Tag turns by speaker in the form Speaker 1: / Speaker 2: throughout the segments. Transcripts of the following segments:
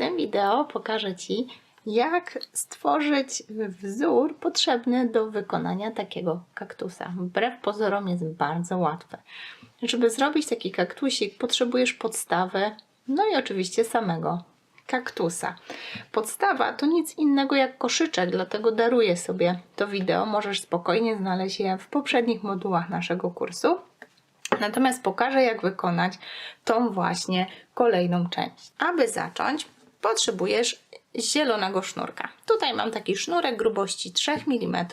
Speaker 1: tym wideo pokażę Ci, jak stworzyć wzór potrzebny do wykonania takiego kaktusa. Wbrew pozorom jest bardzo łatwe. Żeby zrobić taki kaktusik, potrzebujesz podstawy, no i oczywiście samego kaktusa. Podstawa to nic innego jak koszyczek, dlatego daruję sobie to wideo. Możesz spokojnie znaleźć je w poprzednich modułach naszego kursu. Natomiast pokażę, jak wykonać tą właśnie kolejną część. Aby zacząć, potrzebujesz zielonego sznurka. Tutaj mam taki sznurek grubości 3 mm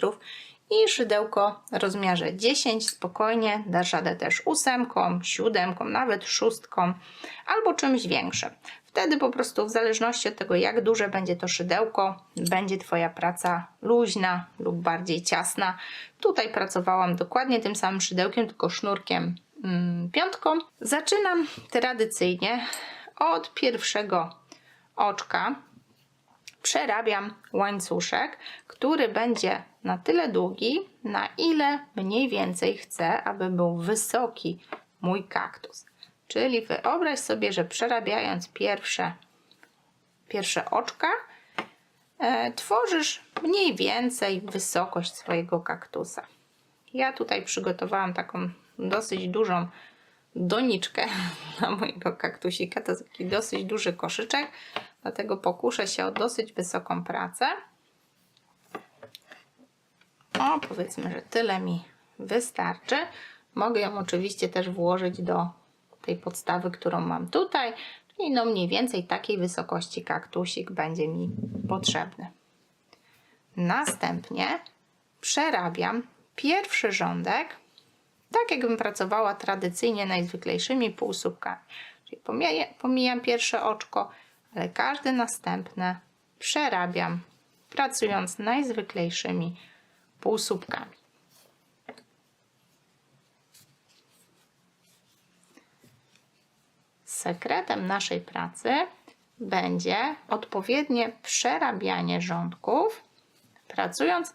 Speaker 1: i szydełko w rozmiarze 10. Spokojnie dasz radę też ósemką, siódemką, nawet szóstką albo czymś większym. Wtedy po prostu w zależności od tego, jak duże będzie to szydełko, będzie Twoja praca luźna lub bardziej ciasna. Tutaj pracowałam dokładnie tym samym szydełkiem, tylko sznurkiem mm, piątką. Zaczynam tradycyjnie od pierwszego oczka. Przerabiam łańcuszek, który będzie na tyle długi, na ile mniej więcej chcę, aby był wysoki mój kaktus. Czyli wyobraź sobie, że przerabiając pierwsze, pierwsze oczka, e, tworzysz mniej więcej wysokość swojego kaktusa. Ja tutaj przygotowałam taką dosyć dużą doniczkę na mojego kaktusika. To jest taki dosyć duży koszyczek, dlatego pokuszę się o dosyć wysoką pracę. O, powiedzmy, że tyle mi wystarczy. Mogę ją oczywiście też włożyć do tej podstawy, którą mam tutaj, czyli no mniej więcej takiej wysokości kaktusik będzie mi potrzebny. Następnie przerabiam pierwszy rządek, tak jakbym pracowała tradycyjnie najzwyklejszymi półsłupkami. Czyli pomijam, pomijam pierwsze oczko, ale każde następne przerabiam, pracując najzwyklejszymi półsłupkami. Sekretem naszej pracy będzie odpowiednie przerabianie rządków, pracując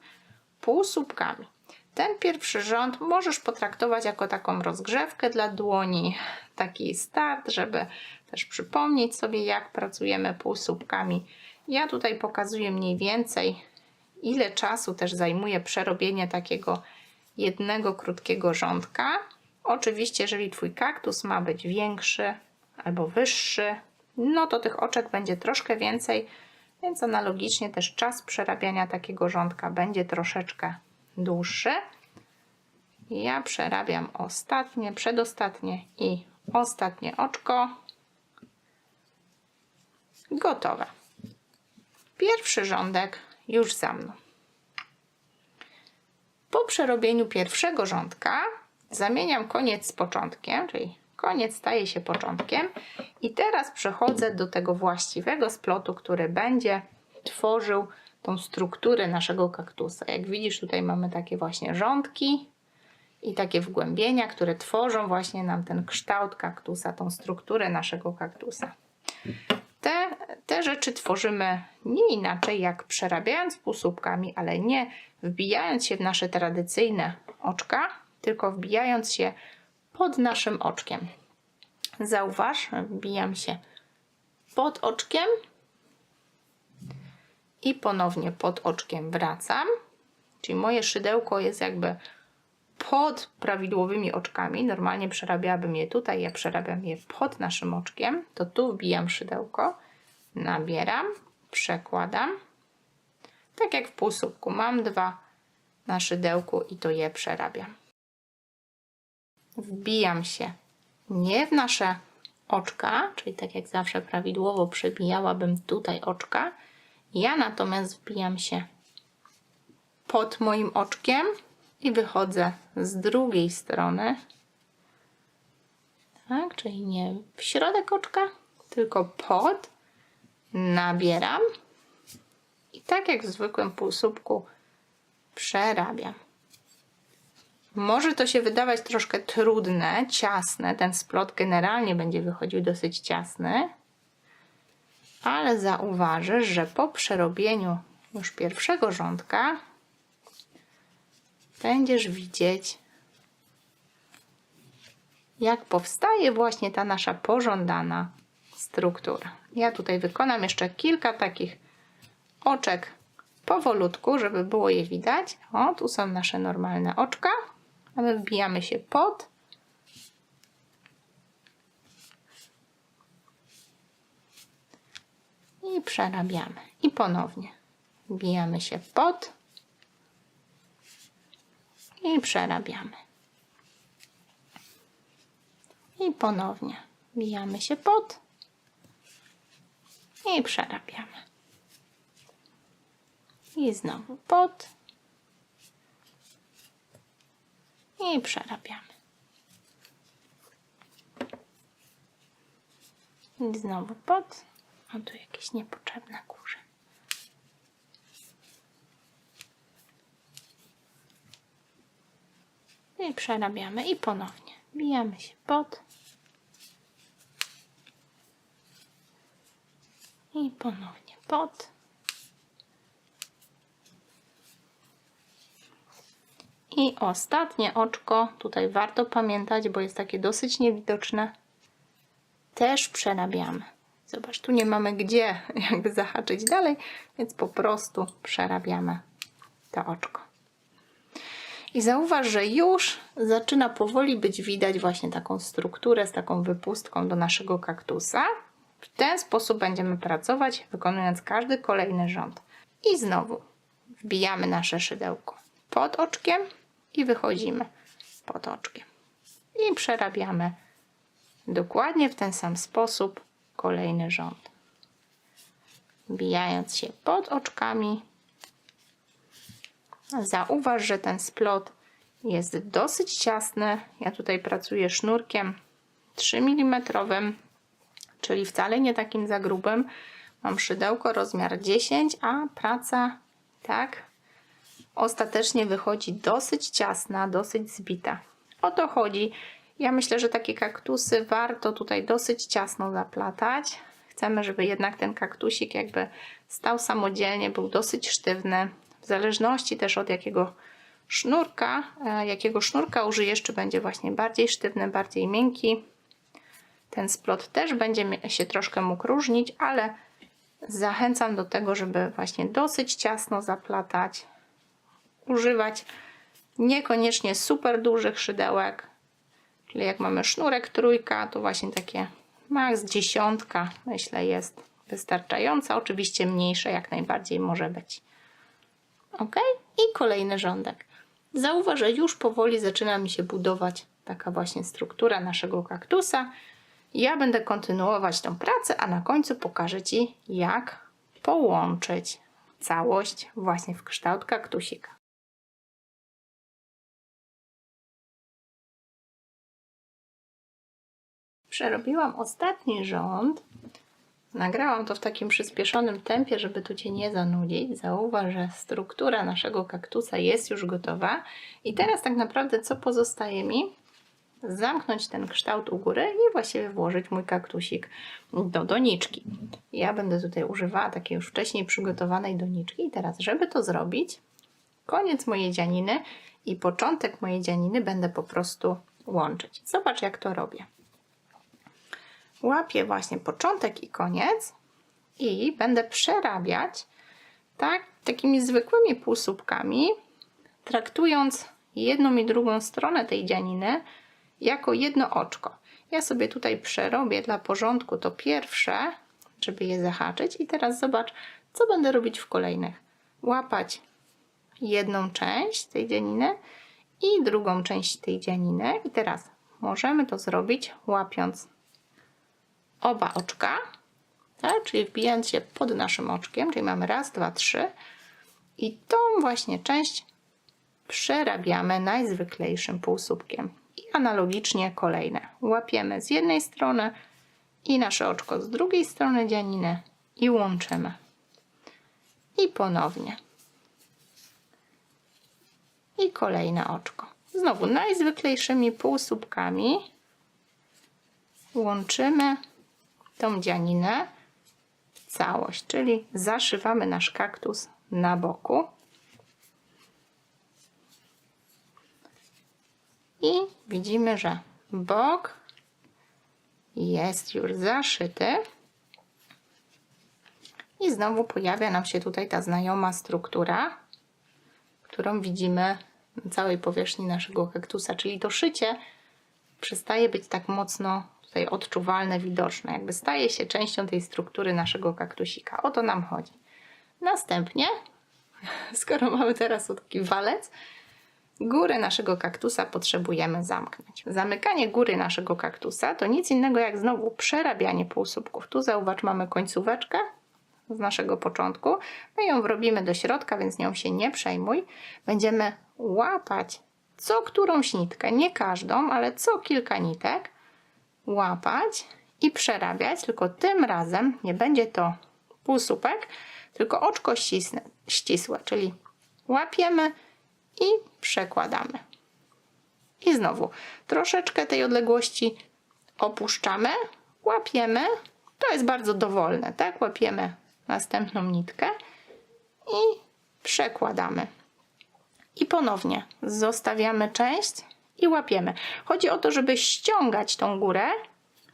Speaker 1: półsłupkami. Ten pierwszy rząd możesz potraktować jako taką rozgrzewkę dla dłoni, taki start, żeby też przypomnieć sobie, jak pracujemy półsłupkami. Ja tutaj pokazuję mniej więcej, ile czasu też zajmuje przerobienie takiego jednego krótkiego rządka. Oczywiście, jeżeli Twój kaktus ma być większy albo wyższy, no to tych oczek będzie troszkę więcej, więc analogicznie też czas przerabiania takiego rządka będzie troszeczkę dłuższy. Ja przerabiam ostatnie, przedostatnie i ostatnie oczko. Gotowe. Pierwszy rządek już za mną. Po przerobieniu pierwszego rządka zamieniam koniec z początkiem, czyli koniec staje się początkiem i teraz przechodzę do tego właściwego splotu, który będzie tworzył tą strukturę naszego kaktusa. Jak widzisz, tutaj mamy takie właśnie rządki i takie wgłębienia, które tworzą właśnie nam ten kształt kaktusa, tą strukturę naszego kaktusa. Te, te rzeczy tworzymy nie inaczej jak przerabiając półsłupkami, ale nie wbijając się w nasze tradycyjne oczka, tylko wbijając się pod naszym oczkiem. Zauważ, wbijam się pod oczkiem i ponownie pod oczkiem wracam. Czyli moje szydełko jest jakby pod prawidłowymi oczkami. Normalnie przerabiałabym je tutaj, ja przerabiam je pod naszym oczkiem. To tu wbijam szydełko, nabieram, przekładam. Tak jak w półsłupku. Mam dwa na szydełku i to je przerabiam. Wbijam się nie w nasze oczka, czyli tak jak zawsze prawidłowo przebijałabym tutaj oczka, ja natomiast wbijam się pod moim oczkiem i wychodzę z drugiej strony. Tak, czyli nie w środek oczka, tylko pod. Nabieram i tak jak w zwykłym półsłupku przerabiam. Może to się wydawać troszkę trudne, ciasne. Ten splot generalnie będzie wychodził dosyć ciasny ale zauważysz, że po przerobieniu już pierwszego rządka będziesz widzieć, jak powstaje właśnie ta nasza pożądana struktura. Ja tutaj wykonam jeszcze kilka takich oczek powolutku, żeby było je widać. O, tu są nasze normalne oczka, a my wbijamy się pod. I przerabiamy. I ponownie wbijamy się pod. I przerabiamy. I ponownie wbijamy się pod. I przerabiamy. I znowu pod. I przerabiamy. I znowu pod. O, tu jakieś niepotrzebne kurze. I przerabiamy i ponownie. Bijamy się pod. I ponownie pod. I ostatnie oczko, tutaj warto pamiętać, bo jest takie dosyć niewidoczne, też przerabiamy. Zobacz, tu nie mamy gdzie jakby zahaczyć dalej, więc po prostu przerabiamy to oczko. I zauważ, że już zaczyna powoli być widać właśnie taką strukturę z taką wypustką do naszego kaktusa. W ten sposób będziemy pracować, wykonując każdy kolejny rząd. I znowu wbijamy nasze szydełko pod oczkiem i wychodzimy pod oczkiem. I przerabiamy dokładnie w ten sam sposób kolejny rząd. Wbijając się pod oczkami, zauważ, że ten splot jest dosyć ciasny. Ja tutaj pracuję sznurkiem 3 mm, czyli wcale nie takim za grubym. Mam szydełko rozmiar 10, a praca tak ostatecznie wychodzi dosyć ciasna, dosyć zbita. O to chodzi. Ja myślę, że takie kaktusy warto tutaj dosyć ciasno zaplatać. Chcemy, żeby jednak ten kaktusik jakby stał samodzielnie, był dosyć sztywny. W zależności też od jakiego sznurka, e, jakiego sznurka użyjesz, czy będzie właśnie bardziej sztywny, bardziej miękki. Ten splot też będzie się troszkę mógł różnić, ale zachęcam do tego, żeby właśnie dosyć ciasno zaplatać, używać niekoniecznie super dużych szydełek, czyli jak mamy sznurek trójka, to właśnie takie max dziesiątka myślę jest wystarczająca, oczywiście mniejsze jak najbardziej może być. Ok? I kolejny rządek. Zauważ, że już powoli zaczyna mi się budować taka właśnie struktura naszego kaktusa. Ja będę kontynuować tą pracę, a na końcu pokażę Ci, jak połączyć całość właśnie w kształt kaktusika. Przerobiłam ostatni rząd. Nagrałam to w takim przyspieszonym tempie, żeby tu Cię nie zanudzić. Zauważ, że struktura naszego kaktusa jest już gotowa. I teraz tak naprawdę co pozostaje mi? Zamknąć ten kształt u góry i właściwie włożyć mój kaktusik do doniczki. Ja będę tutaj używała takiej już wcześniej przygotowanej doniczki. I teraz, żeby to zrobić, koniec mojej dzianiny i początek mojej dzianiny będę po prostu łączyć. Zobacz, jak to robię łapię właśnie początek i koniec i będę przerabiać tak, takimi zwykłymi półsłupkami, traktując jedną i drugą stronę tej dzianiny jako jedno oczko. Ja sobie tutaj przerobię dla porządku to pierwsze, żeby je zahaczyć i teraz zobacz, co będę robić w kolejnych. Łapać jedną część tej dzianiny i drugą część tej dzianiny i teraz możemy to zrobić łapiąc oba oczka, tak? czyli wbijając się pod naszym oczkiem, czyli mamy raz, dwa, trzy i tą właśnie część przerabiamy najzwyklejszym półsłupkiem i analogicznie kolejne. Łapiemy z jednej strony i nasze oczko z drugiej strony dzianiny i łączymy. I ponownie. I kolejne oczko. Znowu najzwyklejszymi półsłupkami łączymy tą dzianinę w całość, czyli zaszywamy nasz kaktus na boku. I widzimy, że bok jest już zaszyty. I znowu pojawia nam się tutaj ta znajoma struktura, którą widzimy na całej powierzchni naszego kaktusa, czyli to szycie przestaje być tak mocno tutaj odczuwalne, widoczne, jakby staje się częścią tej struktury naszego kaktusika. O to nam chodzi. Następnie, skoro mamy teraz taki walec, górę naszego kaktusa potrzebujemy zamknąć. Zamykanie góry naszego kaktusa to nic innego jak znowu przerabianie półsłupków. Tu zauważ, mamy końcóweczkę z naszego początku. My ją wrobimy do środka, więc nią się nie przejmuj. Będziemy łapać co którąś nitkę, nie każdą, ale co kilka nitek, łapać i przerabiać, tylko tym razem nie będzie to półsłupek, tylko oczko ścisłe, ścisłe czyli łapiemy i przekładamy. I znowu troszeczkę tej odległości opuszczamy, łapiemy. To jest bardzo dowolne, tak? Łapiemy następną nitkę i przekładamy. I ponownie zostawiamy część i łapiemy. Chodzi o to, żeby ściągać tą górę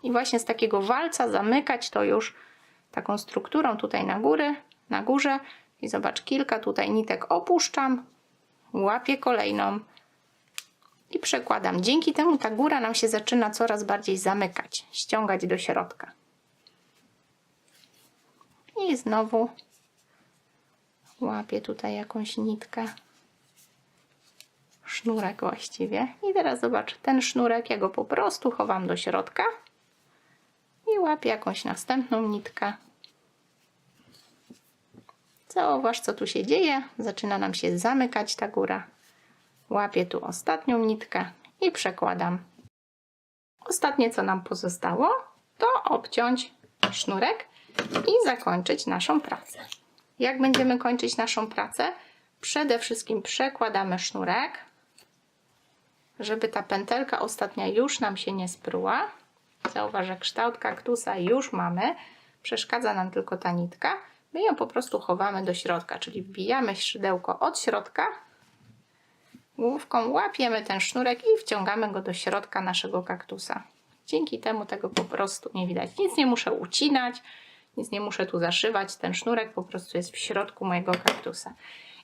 Speaker 1: i właśnie z takiego walca zamykać to już taką strukturą tutaj na góry, na górze. I zobacz, kilka tutaj nitek opuszczam, łapię kolejną i przekładam. Dzięki temu ta góra nam się zaczyna coraz bardziej zamykać, ściągać do środka. I znowu łapię tutaj jakąś nitkę. Sznurek właściwie. I teraz zobacz, ten sznurek ja go po prostu chowam do środka i łapię jakąś następną nitkę. Zauważ, co tu się dzieje. Zaczyna nam się zamykać ta góra. Łapię tu ostatnią nitkę i przekładam. Ostatnie, co nam pozostało, to obciąć sznurek i zakończyć naszą pracę. Jak będziemy kończyć naszą pracę? Przede wszystkim przekładamy sznurek, żeby ta pętelka ostatnia już nam się nie spruła. Zauważ, że kształt kaktusa już mamy. Przeszkadza nam tylko ta nitka. My ją po prostu chowamy do środka, czyli wbijamy szydełko od środka, główką łapiemy ten sznurek i wciągamy go do środka naszego kaktusa. Dzięki temu tego po prostu nie widać. Nic nie muszę ucinać, nic nie muszę tu zaszywać. Ten sznurek po prostu jest w środku mojego kaktusa.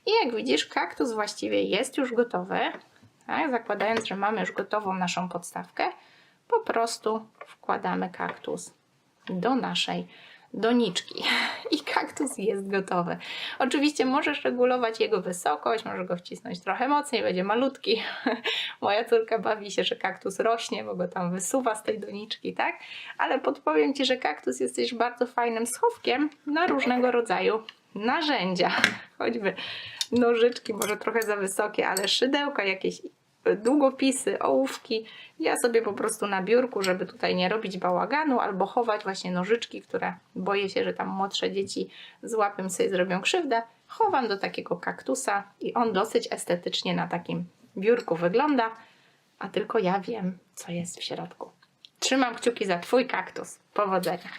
Speaker 1: I jak widzisz, kaktus właściwie jest już gotowy. Tak? Zakładając, że mamy już gotową naszą podstawkę, po prostu wkładamy kaktus do naszej doniczki i kaktus jest gotowy. Oczywiście możesz regulować jego wysokość, możesz go wcisnąć trochę mocniej, będzie malutki. Moja córka bawi się, że kaktus rośnie, bo go tam wysuwa z tej doniczki, tak? Ale podpowiem Ci, że kaktus jest też bardzo fajnym schowkiem na różnego rodzaju narzędzia. Choćby nożyczki, może trochę za wysokie, ale szydełka, jakieś długopisy, ołówki. Ja sobie po prostu na biurku, żeby tutaj nie robić bałaganu, albo chować właśnie nożyczki, które boję się, że tam młodsze dzieci złapią sobie, zrobią krzywdę. Chowam do takiego kaktusa i on dosyć estetycznie na takim biurku wygląda, a tylko ja wiem, co jest w środku. Trzymam kciuki za Twój kaktus. Powodzenia!